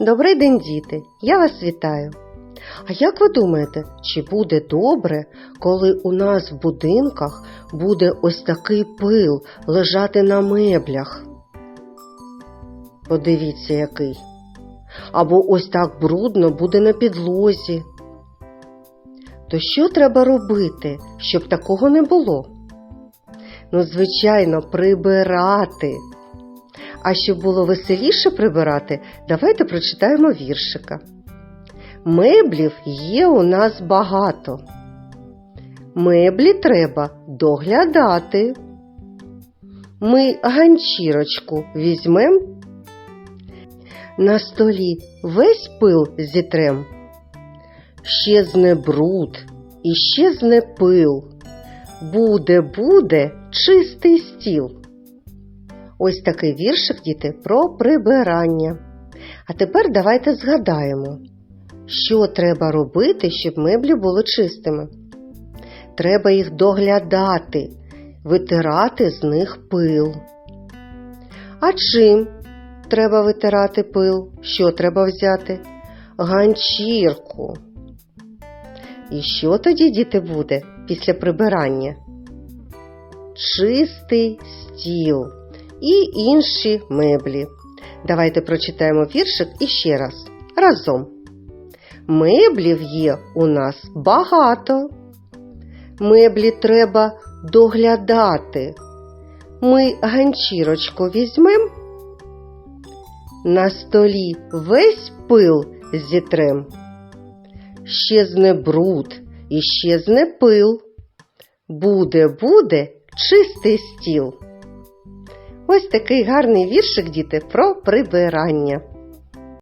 Добрий день, діти! Я вас вітаю. А як ви думаєте, чи буде добре, коли у нас в будинках буде ось такий пил лежати на меблях? Подивіться, який. Або ось так брудно буде на підлозі. То що треба робити, щоб такого не було? Ну, звичайно, прибирати. А щоб було веселіше прибирати, давайте прочитаємо віршика. Меблів є у нас багато. Меблі треба доглядати. Ми ганчірочку візьмем, на столі весь пил зітрем. Щезне бруд і щезне пил. Буде, буде чистий стіл. Ось такий віршик, діти, про прибирання. А тепер давайте згадаємо, що треба робити, щоб меблі були чистими. Треба їх доглядати, витирати з них пил. А чим треба витирати пил? Що треба взяти? Ганчірку. І що тоді, діти, буде після прибирання? Чистий стіл і інші меблі. Давайте прочитаємо віршик іще раз. Разом. Меблів є у нас багато. Меблі треба доглядати. Ми ганчірочку візьмем. На столі весь пил зітрем. Щезне бруд і щезне пил. Буде, буде чистий стіл. Ось такий гарний віршик, діти, про прибирання.